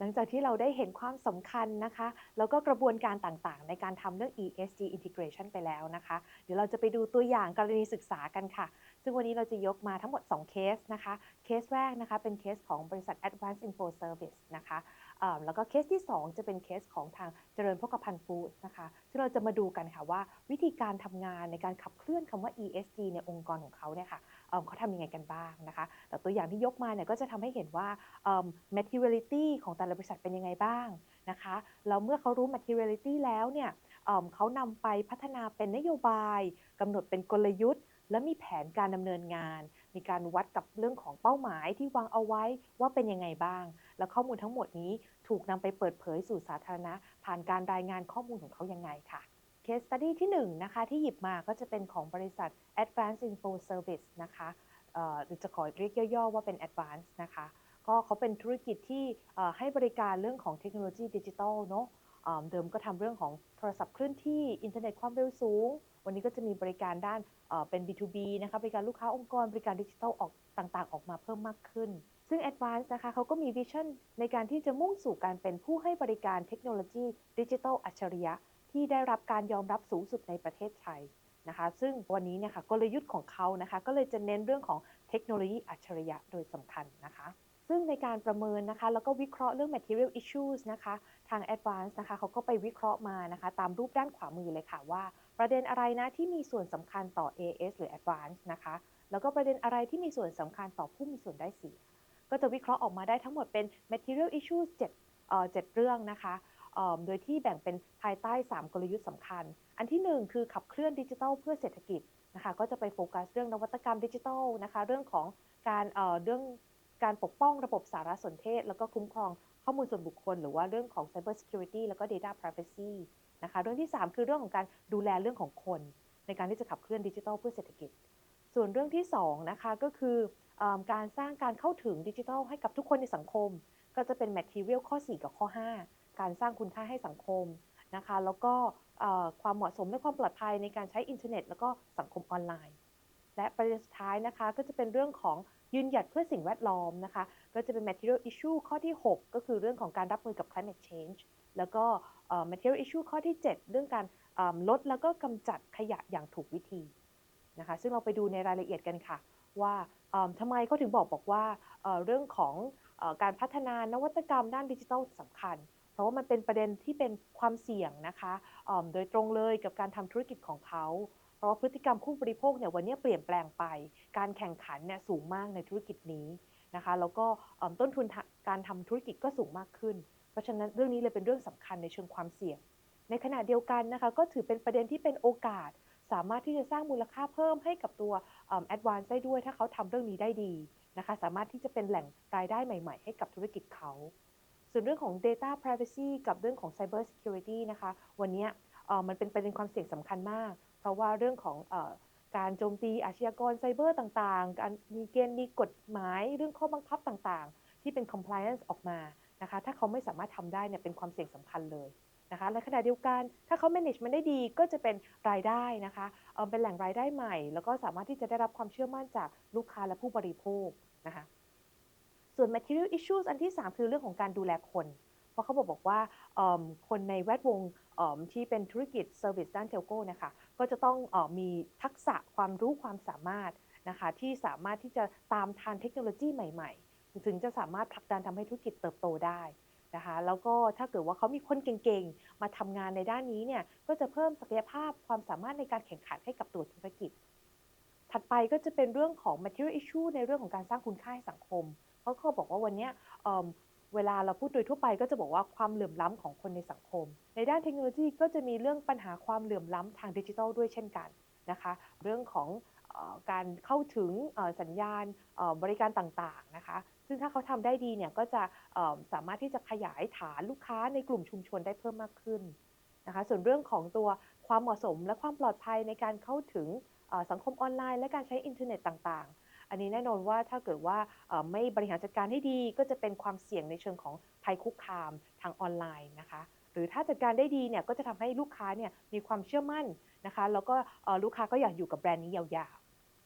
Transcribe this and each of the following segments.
หลังจากที่เราได้เห็นความสำคัญนะคะ แล้วก็กระบวนการต่างๆ ในการทำเรื่อง ESG integration ไปแล้วนะคะ เดี๋ยวเราจะไปดูตัวอย่างกรณีศึกษากันค่ะ ซึ่งวันนี้เราจะยกมาทั้งหมด 2 เคสนะคะ เคสแรกนะคะเป็นเคสของบริษัท Advanced Info Service นะคะแล้วก็เคสที่ 2 จะเป็นเคสของทางเจริญพกพันธ์ฟู้ดนะคะซึ่งเราจะมาดูกันค่ะว่าวิธีการทำงานในการขับเคลื่อนคำว่า ESG ในองค์กรของเขาเนี่ยค่ะ เขาทำยังไงกันบ้างนะคะแต่ตัวอย่างที่ยกมาเนี่ยก็จะทำให้เห็นว่า materiality ของแต่ละบริษัทเป็นยังไงบ้างนะคะแล้วเมื่อเขารู้ materiality แล้วเนี่ยเขานำไปพัฒนาเป็นนโยบายกำหนดเป็นกลยุทธ์ และมีแผนการดำเนินงาน มีการวัดกับเรื่องของเป้าหมายที่วางเอาไว้ว่าเป็นยังไงบ้าง แล้วข้อมูลทั้งหมดนี้ถูกนำไปเปิดเผยสู่สาธารณะ ผ่านการรายงานข้อมูลของเขายังไงค่ะ Case Study ที่1นะคะที่หยิบมาก็จะเป็นของบริษัท Advanced Info Service นะคะหรือจะขอเรียกย่อๆว่าเป็น Advanced นะคะก็เขาเป็นธุรกิจที่ให้บริการเรื่องของเทคโนโลยีดิจิทัลเนาะเดิมก็ทำเรื่องของโทรศัพท์เคลื่อนที่อินเทอร์เน็ตความเร็วสูง วันนี้ก็จะมีบริการด้านเป็น B2B นะคะบริการลูกค้าองค์กรบริการดิจิทัลออกต่างๆ ออกมาเพิ่มมากขึ้น ซึ่ง Advance นะคะเขาก็มีวิชั่นในการที่จะมุ่งสู่การเป็นผู้ให้บริการเทคโนโลยีดิจิทัลอัจฉริยะ ที่ได้รับการยอมรับสูงสุดในประเทศไทยนะคะ ซึ่งวันนี้เนี่ยค่ะกลยุทธ์ของเขานะคะ ก็เลยจะเน้นเรื่องของเทคโนโลยีอัจฉริยะโดยสำคัญนะคะซึ่งในการประเมินนะคะแล้วก็วิเคราะห์เรื่อง material issues นะคะทาง Advance นะคะเขาก็ไปวิเคราะห์มานะคะตามรูปด้านขวามือเลยค่ะว่า ประเด็นอะไรนะที่มีส่วนสำคัญต่อ AS หรือ Advance นะคะแล้วก็ประเด็นอะไรที่มีส่วนสำคัญต่อผู้มีส่วนได้เสียก็จะวิเคราะห์ออกมาได้ทั้งหมดเป็น material issues 7เอ่อ7เรื่องนะคะ โดยที่แบ่งเป็นภายใต้ 3 กลยุทธ์สำคัญ อันที่ 1 คือขับเคลื่อนดิจิทัลเพื่อเศรษฐกิจนะคะก็จะไปโฟกัสเรื่องนวัตกรรมดิจิทัลนะคะเรื่องของการเเรื่องการปกป้องระบบสารสนเทศ แล้วก็คุ้มครองข้อมูลส่วนบุคคล หรือว่าเรื่องของ Cyber Security แล้วก็ Data Privacy นะคะเรื่องที่ 3 คือเรื่องของการดูแลเรื่องของคน ในการที่จะขับเคลื่อนดิจิทัลเพื่อเศรษฐกิจ ส่วนเรื่องที่2นะคะก็คืออการสร้างการเข้าถึงดิจิทัลให้กับทุกคนในสังคม ก็จะเป็น Material ข้อ 4 กับข้อ 5 การสร้างคุณค่าให้สังคมนะคะ แล้วก็ความเหมาะสมและความปลอดภัยในการใช้อินเทอร์เน็ต แล้วก็สังคมออนไลน์ และประเด็นสุดท้ายนะคะ ก็จะเป็นเรื่องของยืนหยัดเพื่อสิ่งแวดล้อมนะคะ ก็จะเป็น material issue ข้อที่ 6 ก็คือเรื่องของการรับมือกับ climate change แล้วก็ material issue ข้อที่ 7 เรื่องการลดแล้วก็กำจัดขยะอย่างถูกวิธีนะคะ ซึ่งเราไปดูในรายละเอียดกันค่ะ ว่าทำไมเขาถึงบอกบอกว่าเรื่องของการพัฒนานวัตกรรมด้านดิจิทัลสำคัญ ราะว่ามันเป็นประเด็นที่เป็นความเสี่ยงนะคะโดยตรงเลยกับการทำธุรกิจของเขาเพราะว่าพฤติกรรมผู้บริโภคเนี่ยวันนี้เปลี่ยนแปลงไป การแข่งขันเนี่ยสูงมากในธุรกิจนี้นะคะแล้วก็ต้นทุนการทำธุรกิจก็สูงมากขึ้น เพราะฉะนั้นเรื่องนี้เลยเป็นเรื่องสำคัญในเชิงความเสี่ยง ในขณะเดียวกันนะคะก็ถือเป็นประเด็นที่เป็นโอกาส สามารถที่จะสร้างมูลค่าเพิ่มให้กับตัวแอดวานซ์ได้ด้วย ถ้าเขาทำเรื่องนี้ได้ดีนะคะสามารถที่จะเป็นแหล่งรายได้ใหม่ ๆ ให้กับธุรกิจเขา ส่วนเรื่องของ data privacy กับเรื่องของ cyber security นะคะ วันนี้มันเป็นประเด็นความเสี่ยงสำคัญมาก เพราะว่าเรื่องของการโจมตีอาชญากรไซเบอร์ต่างๆ การมีเกณฑ์มีกฎหมายเรื่องข้อบังคับต่างๆ ที่เป็น compliance ออกมานะคะ ถ้าเขาไม่สามารถทำได้เนี่ยเป็นความเสี่ยงสำคัญเลยนะคะ และขณะเดียวกัน ถ้าเขา manage มันได้ดีก็จะเป็นรายได้นะคะเเป็นแหล่งรายได้ใหม่ แล้วก็สามารถที่จะได้รับความเชื่อมั่นจากลูกค้าและผู้บริโภคนะคะ ส่วน material issues อันที่ 3 คือเรื่องของการดูแลคน เพราะเขาบอกบอกว่าคนในแวดวงที่เป็นธุรกิจ service ด้านเทลโก้นะคะก็จะต้องอมีทักษะความรู้ความสามารถนะคะที่สามารถที่จะตามทันเทคโนโลยีใหม่ ๆ ถึงจะสามารถผลักดันทำให้ธุรกิจเติบโตได้นะคะแล้วก็ถ้าเกิดว่าเขามีคนเก่งๆ มาทำงานในด้านนี้เนี่ยก็จะเพิ่มศักยภาพความสามารถในการแข่งขันให้กับตัวธุรกิจ ถัดไปก็จะเป็นเรื่องของ material issue ในเรื่องของการสร้างคุณค่าให้สังคม เขาก็บอกว่าวันนี้เวลาเราพูดโดยทั่วไปก็จะบอกว่าความเหลื่อมล้ำของคนในสังคม ในด้านเทคโนโลยีก็จะมีเรื่องปัญหาความเหลื่อมล้ำทางดิจิทัลด้วยเช่นกันนะคะ เรื่องของการเข้าถึงสัญญาณบริการต่างๆนะคะ ซึ่งถ้าเขาทำได้ดีเนี่ยก็จะสามารถที่จะขยายฐานลูกค้าในกลุ่มชุมชนได้เพิ่มมากขึ้นนะคะ ส่วนเรื่องของตัวความเหมาะสมและความปลอดภัยในการเข้าถึงสังคมออนไลน์ และการใช้อินเทอร์เน็ตต่างๆ อันนี้แน่นอนว่าถ้าเกิดว่าไม่บริหารจัดการให้ดี ก็จะเป็นความเสี่ยงในเชิงของภัยคุกคามทางออนไลน์นะคะ หรือถ้าจัดการได้ดีเนี่ยก็จะทำให้ลูกค้าเนี่ยมีความเชื่อมั่นนะคะ แล้วก็ลูกค้าก็อยากอยู่กับแบรนด์นี้ยาว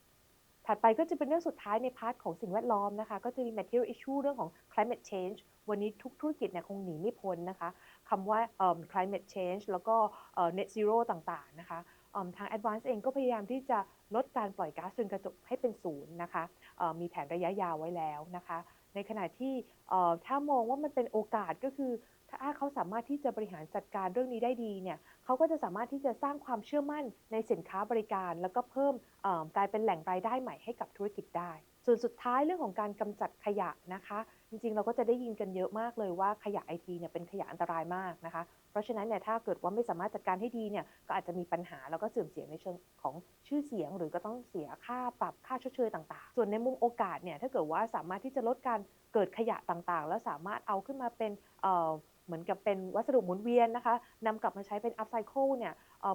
ๆ ถัดไปก็จะเป็นเรื่องสุดท้ายในพาร์ทของสิ่งแวดล้อมนะคะ ก็จะมี material issue เรื่องของ climate change วันนี้ทุกธุรกิจเนี่ยคงหนีไม่พ้นนะคะคำว่าเอิ่ม climate change แล้วก็เอ่อ net zero ต่างๆนะคะทาง Advance เองก็พยายามที่จะ ลดการปล่อยก๊าซเรือนกระจกให้เป็นศูนย์นะคะมีแผนระยะยาวไว้แล้วนะคะ ในขณะที่ถ้ามองว่ามันเป็นโอกาสก็คือ ถ้าเขาสามารถที่จะบริหารจัดการเรื่องนี้ได้ดีเนี่ยเขาก็จะสามารถที่จะสร้างความเชื่อมั่นในสินค้าบริการ แล้วก็เพิ่มกลายเป็นแหล่งรายได้ใหม่ให้กับธุรกิจได้ ส่วนสุดท้ายเรื่องของการกำจัดขยะนะคะ จริงๆ เราก็จะได้ยินกันเยอะมากเลยว่าขยะไอทีเนี่ยเป็นขยะอันตรายมากนะคะ เพราะฉะนั้นเนี่ยถ้าเกิดว่าไม่สามารถจัดการให้ดีเนี่ยก็อาจจะมีปัญหาแล้วก็เสื่อมเสียในเชิงของชื่อเสียง หรือก็ต้องเสียค่าปรับค่าชดเชยต่างๆ ส่วนในมุมโอกาสเนี่ยถ้าเกิดว่าสามารถที่จะลดการเกิดขยะต่างๆ แล้วสามารถเอาขึ้นมาเป็นเหมือนกับเป็นวัสดุหมุนเวียนนะคะนำกลับมาใช้เป็น upcycle เนี่ย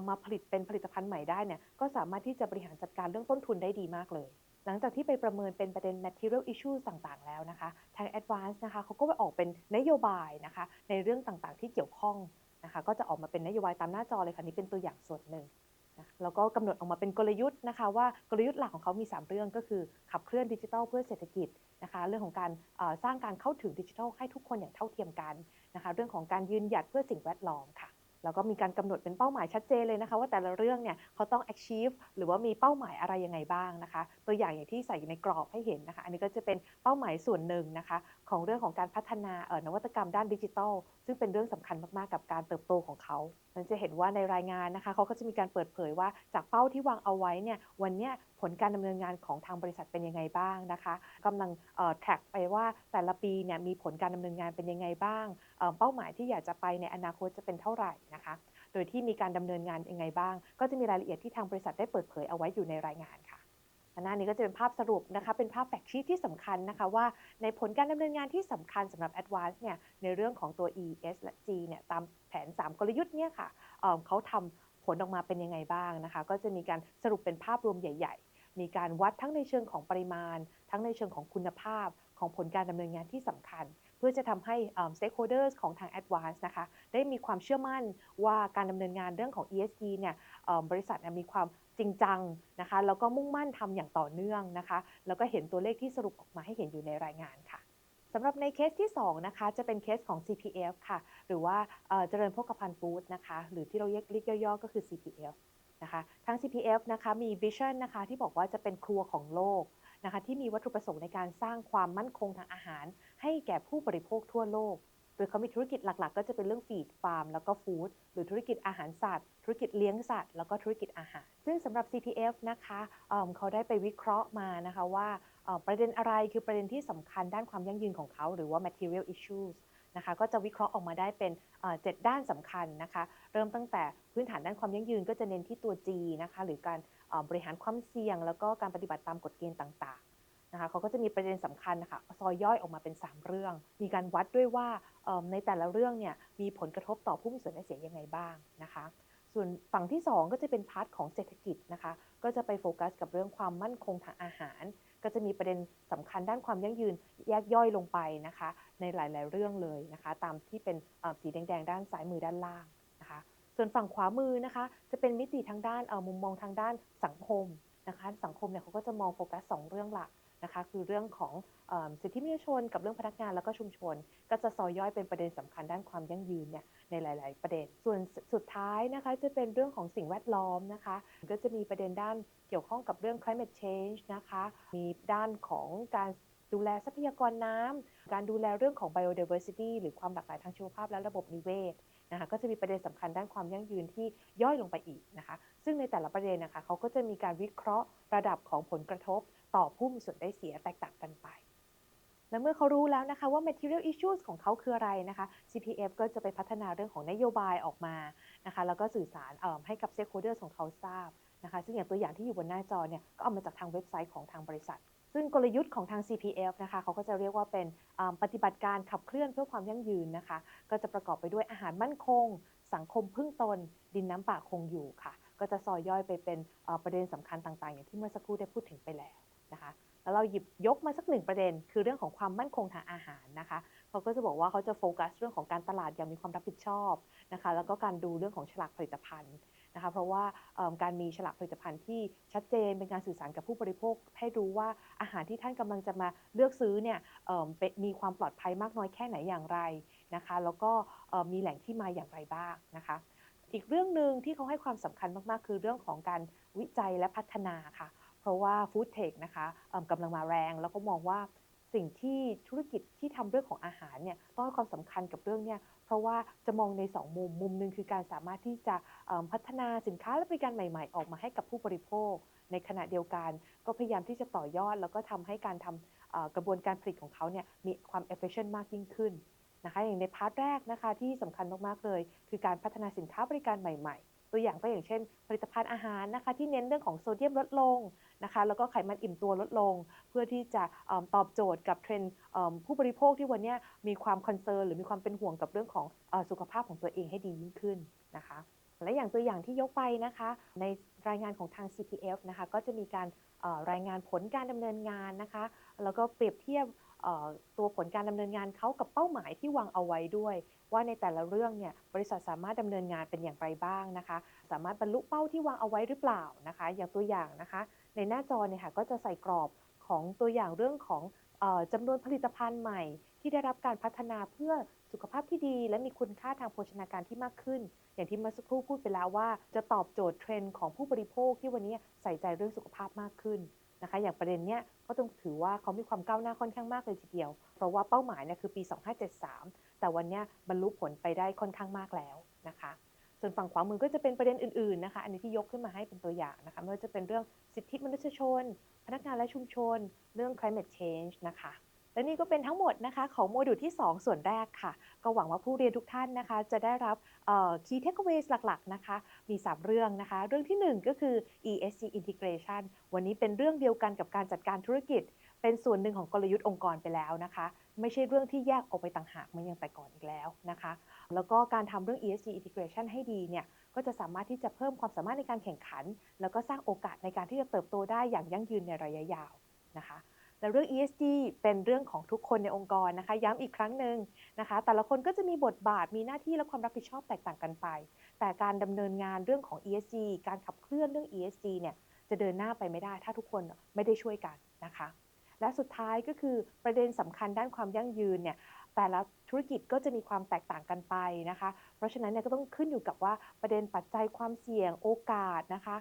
มาผลิตเป็นผลิตภัณฑ์ใหม่ได้เนี่ยก็สามารถที่จะบริหารจัดการเรื่องต้นทุนได้ดีมากเลย หลังจากที่ไปประเมินเป็นประเด็น material issues ต่างๆ แล้วนะคะ ทาง Advance นะคะเขาก็ไปออกเป็นนโยบายนะคะในเรื่องต่างๆ ที่เกี่ยวข้อง นะคะก็จะออกมาเป็นนโยบายตามหน้าจอเลยค่ะนี่เป็นตัวอย่างส่วนหนึ่งนะแล้วก็กำหนดออกมาเป็นกลยุทธ์นะคะ ว่ากลยุทธ์หลักของเขามี 3 เรื่องก็คือขับเคลื่อนดิจิทัลเพื่อเศรษฐกิจนะคะเรื่องของการสร้างการเข้าถึงดิจิทัลให้ทุกคนอย่างเท่าเทียมกันนะคะเรื่องของการยืนหยัดเพื่อสิ่งแวดล้อมค่ะแล้วก็มีการกำหนดเป็นเป้าหมายชัดเจนเลยนะคะ ว่าแต่ละเรื่องเนี่ยเขาต้อง achieve หรือว่ามีเป้าหมายอะไรยังไงบ้างนะคะ ตัวอย่างอย่างที่ใส่ในกรอบให้เห็นนะคะ อันนี้ก็จะเป็นเป้าหมายส่วนหนึ่งนะคะ ของเรื่องของการพัฒนาเอ่อนวัตกรรมด้านดิจิทัล ซึ่งเป็นเรื่องสำคัญมากๆ กับการเติบโตของเขามันจะเห็นว่าในรายงานนะคะเขาก็จะมีการเปิดเผยว่าจากเป้าที่วางเอาไว้เนี่ยวันนี้ผลการดำเนินงานของทางบริษัทเป็นยังไงบ้างนะคะกำลังเอ่อ track ไปว่าแต่ละปีเนี่ยมีผลการดำเนินงานเป็นยังไงบ้างเอ่อเป้าหมายที่อยากจะไปในอนาคตจะเป็นเท่าไหร่นะคะ โดยที่มีการดำเนินงานยังไงบ้าง ก็จะมีรายละเอียดที่ทางบริษัทได้เปิดเผยเอาไว้อยู่ในรายงานค่ะ หน้านี้ก็จะเป็นภาพสรุปนะคะ เป็นภาพแฟกชีตที่สำคัญนะคะว่าในผลการดำเนินงานที่สำคัญสำหรับ Advance เนี่ยในเรื่องของตัว E S และ G เนี่ยตามแผน 3 กลยุทธ์เนี่ยค่ะเเขาทำผลออกมาเป็นยังไงบ้างนะคะ ก็จะมีการสรุปเป็นภาพรวมใหญ่ ๆ มีการวัดทั้งในเชิงของปริมาณ ทั้งในเชิงของคุณภาพของผลการดำเนินงานที่สำคัญ เพื่อจะทำให้ stakeholders ของทาง Advance นะคะ ได้มีความเชื่อมั่นว่าการดำเนินงานเรื่องของ ESG เนี่ยบริษัทมีความ จริงจังนะคะแล้วก็มุ่งมั่นทำอย่างต่อเนื่องนะคะ แล้วก็เห็นตัวเลขที่สรุปออกมาให้เห็นอยู่ในรายงานค่ะสำหรับในเคสที่2นะคะจะเป็นเคสของ CPF ค่ะ หรือว่าเจริญโภคภัณฑ์ฟู้ดนะคะ หรือที่เราเรียกย่อๆก็คือ CPF นะคะทาง CPF นะคะมีวิชั่นนะคะที่บอกว่าจะเป็นครัวของโลกนะคะที่มีวัตถุประสงค์ในการสร้างความมั่นคงทางอาหาร ให้แก่ผู้บริโภคทั่วโลก โดยเขามีธุรกิจหลักๆ ก็จะเป็นเรื่องฟีดฟาร์มแล้วก็ฟู้ดหรือธุรกิจอาหารสัตว์ ธุรกิจเลี้ยงสัตว์แล้วก็ธุรกิจอาหาร ซึ่งสำหรับ CPF นะคะเเขาได้ไปวิเคราะห์มานะคะว่าประเด็นอะไรคือประเด็นที่สำคัญด้านความยั่งยืนของเขา หรือว่า material issues นะคะก็จะวิเคราะห์ออกมาได้เป็นเจ็ดด้านสำคัญนะคะเริ่มตั้งแต่พื้นฐานด้านความยั่งยืนก็จะเน้นที่ตัว G นะคะหรือการบริหารความเสี่ยง แล้วก็การปฏิบัติตามกฎเกณฑ์ต่าง นะคะเขาก็จะมีประเด็นสำคัญนะคะซอยย่อยออกมาเป็น 3 เรื่อง มีการวัดด้วยว่าในแต่ละเรื่องเนี่ยมีผลกระทบต่อผู้มีส่วนได้เสียยังไงบ้างนะคะ ส่วนฝั่งที่ 2 ก็จะเป็นพาร์ทของเศรษฐกิจนะคะ ก็จะไปโฟกัสกับเรื่องความมั่นคงทางอาหาร ก็จะมีประเด็นสำคัญด้านความยั่งยืนแยกย่อยลงไปนะคะ ในหลาย ๆ เรื่องเลยนะคะ ตามที่เป็นสีแดง ๆ ด้านซ้ายมือด้านล่างนะคะ ส่วนฝั่งขวามือนะคะ จะเป็นมิติทางด้านมุมมองทางด้านสังคมนะคะ สังคมเนี่ยเขาก็จะมองโฟกัสสองเรื่องหลัก นะคะคือเรื่องของสิทธิมนุษยชนกับเรื่องพนักงานแล้วก็ชุมชน ก็จะซอยย่อยเป็นประเด็นสำคัญด้านความยั่งยืนเนี่ยในหลาย ๆ ประเด็น ส่วนสุดท้ายนะคะจะเป็นเรื่องของสิ่งแวดล้อมนะคะ ก็จะมีประเด็นด้านเกี่ยวข้องกับเรื่อง climate change นะคะ มีด้านของการดูแลทรัพยากรน้ำการดูแลเรื่องของ biodiversity หรือความหลากหลายทางชีวภาพและระบบนิเวศนะคะก็จะมีประเด็นสำคัญด้านความยั่งยืนที่ย่อยลงไปอีกนะคะ ซึ่งในแต่ละประเด็นนะคะเขาก็จะมีการวิเคราะห์ระดับของผลกระทบ ต่อผู้มีส่วนได้เสียแตกต่างกันไป และเมื่อเขารู้แล้วนะคะว่า material issues ของเขาคืออะไรนะคะ CPF ก็จะไปพัฒนาเรื่องของนโยบายออกมานะคะแล้วก็สื่อสารให้กับ stakeholders ของเขาทราบนะคะซึ่งอย่างตัวอย่างที่อยู่บนหน้าจอเนี่ยก็เอามาจากทางเว็บไซต์ของทางบริษัท ซึ่งกลยุทธ์ของทาง CPF นะคะเขาก็จะเรียกว่าเป็นปฏิบัติการขับเคลื่อนเพื่อความยั่งยืนนะคะ ก็จะประกอบไปด้วยอาหารมั่นคง สังคมพึ่งตน ดินน้ำป่าคงอยู่ค่ะ ก็จะซอยย่อยไปเป็นประเด็นสำคัญต่างๆ อย่างที่เมื่อสักครู่ได้พูดถึงไปแล้ว นะคะแล้วเราหยิบยกมาสักหนึ่งประเด็น คือเรื่องของความมั่นคงทางอาหารนะคะเขาก็จะบอกว่าเขาจะโฟกัสเรื่องของการตลาดอย่างมีความรับผิดชอบนะคะแล้วก็การดูเรื่องของฉลากผลิตภัณฑ์นะคะเพราะว่าการมีฉลากผลิตภัณฑ์ที่ชัดเจนเป็นการสื่อสารกับผู้บริโภค ให้รู้ว่าอาหารที่ท่านกำลังจะมาเลือกซื้อเนี่ยมีความปลอดภัยมากน้อยแค่ไหนอย่างไรนะคะแล้วก็มีแหล่งที่มาอย่างไรบ้างนะคะอีกเรื่องหนึ่งที่เขาให้ความสำคัญมาก ๆ คือเรื่องของการวิจัยและพัฒนาค่ะ เพราะว่าฟู้ดเทคนะคะกำลังมาแรงแล้วก็มองว่าสิ่งที่ธุรกิจที่ทำเรื่องของอาหารเนี่ยต้องให้ความสำคัญกับเรื่องเนี่ยเพราะว่าจะมองใน 2 มุมมุมหนึ่งคือการสามารถที่จะพัฒนาสินค้าและบริการใหม่ ๆ ออกมาให้กับผู้บริโภค ในขณะเดียวกัน ก็พยายามที่จะต่อยอด แล้วก็ทำให้การทำเอ่อกระบวนการผลิตของเขาเนี่ยมีความ efficient มากยิ่งขึ้นนะคะอย่างในพาร์ทแรกนะคะที่สำคัญมากๆเลย คือการพัฒนาสินค้าบริการใหม่ ๆ ตัวอย่างก็อย่างเช่น ผลิตภัณฑ์อาหารนะคะที่เน้นเรื่องของโซเดียมลดลงนะคะแล้วก็ไขมันอิ่มตัวลดลง เพื่อที่จะเอิ่มตอบโจทย์กับเทรนด์ผู้บริโภคที่วันนี้มีความคอนเซิร์นหรือมีความเป็นห่วงกับเรื่องของอสุขภาพของตัวเองให้ดียิ่งขึ้นนะคะ และอย่างตัวอย่างที่ยกไปนะคะ ในรายงานของทาง CPF นะคะก็จะมีการรายงานผลการดำเนินงานนะคะ แล้วก็เปรียบเทียบ ตัวผลการดำเนินงานเขากับเป้าหมายที่วางเอาไว้ด้วย ว่าในแต่ละเรื่องเนี่ยบริษัทสามารถดำเนินงานเป็นอย่างไรบ้างนะคะ สามารถบรรลุเป้าที่วางเอาไว้หรือเปล่านะคะ อย่างตัวอย่างนะคะ ในหน้าจอเนี่ยค่ะก็จะใส่กรอบของตัวอย่างเรื่องของออจำนวนผลิตภัณฑ์ใหม่ ที่ได้รับการพัฒนาเพื่อสุขภาพที่ดี และมีคุณค่าทางโภชนาการที่มากขึ้น อย่างที่เมื่อสักครู่พูดไปแล้วว่า จะตอบโจทย์เทรนด์ของผู้บริโภคที่วันนี้ใส่ใจเรื่องสุขภาพมากขึ้น นะคะ อย่างประเด็นเนี้ยก็ต้องถือว่าเขามีความก้าวหน้าค่อนข้างมากเลยทีเดียว เพราะว่าเป้าหมายเนี่ยคือปี 2573 แต่วันเนี้ยบรรลุผลไปได้ค่อนข้างมากแล้วนะคะ ส่วนฝั่งขวามือก็จะเป็นประเด็นอื่นๆนะคะ อันนี้ที่ยกขึ้นมาให้เป็นตัวอย่างนะคะไม่ว่าจะเป็นเรื่องสิทธิมนุษยชน พนักงานและชุมชน เรื่อง climate change นะคะ และนี่ก็เป็นทั้งหมดนะคะของโมดูลที่ 2 ส่วนแรกค่ะ ก็หวังว่าผู้เรียนทุกท่านนะคะ จะได้รับเอ่อ key takeaways หลักๆนะคะ มี 3 เรื่องนะคะ เรื่องที่ 1 ก็คือ ESG integration วันนี้เป็นเรื่องเดียวกันกับการจัดการธุรกิจ เป็นส่วนหนึ่งของกลยุทธ์องค์กรไปแล้วนะคะ ไม่ใช่เรื่องที่แยกออกไปต่างหากมือนย่างแต่ก่อนอีกแล้วนะคะ แล้วก็การทำเรื่อง ESG integration ให้ดีเนี่ยก็จะสามารถที่จะเพิ่มความสามารถในการแข่งขัน แล้วก็สร้างโอกาสในการที่จะเติบโตได้อย่างยั่งยืนในระยะยาวนะคะ และเรื่อง ESG เป็นเรื่องของทุกคนในองค์กรนะคะ ย้ำอีกครั้งหนึ่งนะคะ แต่ละคนก็จะมีบทบาทมีหน้าที่และความรับผิดชอบแตกต่างกันไป แต่การดำเนินงานเรื่องของ ESG การขับเคลื่อนเรื่อง ESG เนี่ยจะเดินหน้าไปไม่ได้ ถ้าทุกคนไม่ได้ช่วยกันนะคะ และสุดท้ายก็คือประเด็นสำคัญด้านความยั่งยืนเนี่ย แต่ละธุรกิจก็จะมีความแตกต่างกันไปนะคะ เพราะฉะนั้นเนี่ยก็ต้องขึ้นอยู่กับว่าประเด็นปัจจัยความเสี่ยงโอกาสนะคะ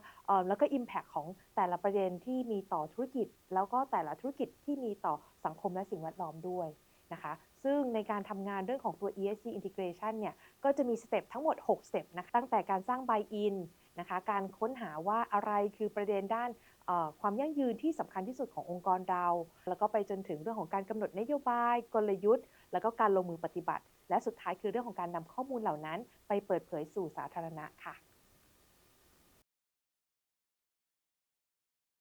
แล้วก็ Impact ของแต่ละประเด็นที่มีต่อธุรกิจ แล้วก็แต่ละธุรกิจที่มีต่อสังคมและสิ่งแวดล้อมด้วยนะคะ ซึ่งในการทำงานเรื่องของตัว ESG integration เนี่ยก็จะมีสเต็ปทั้งหมด 6 สเต็ปนะคะตั้งแต่การสร้าง buy in นะคะการค้นหาว่าอะไรคือประเด็นด้านความยั่งยืนที่สำคัญที่สุดขององค์กรเรา แล้วก็ไปจนถึงเรื่องของการกำหนดนโยบาย กลยุทธ์ แล้วก็การลงมือปฏิบัติ และสุดท้ายคือเรื่องของการนำข้อมูลเหล่านั้น ไปเปิดเผยสู่สาธารณะค่ะ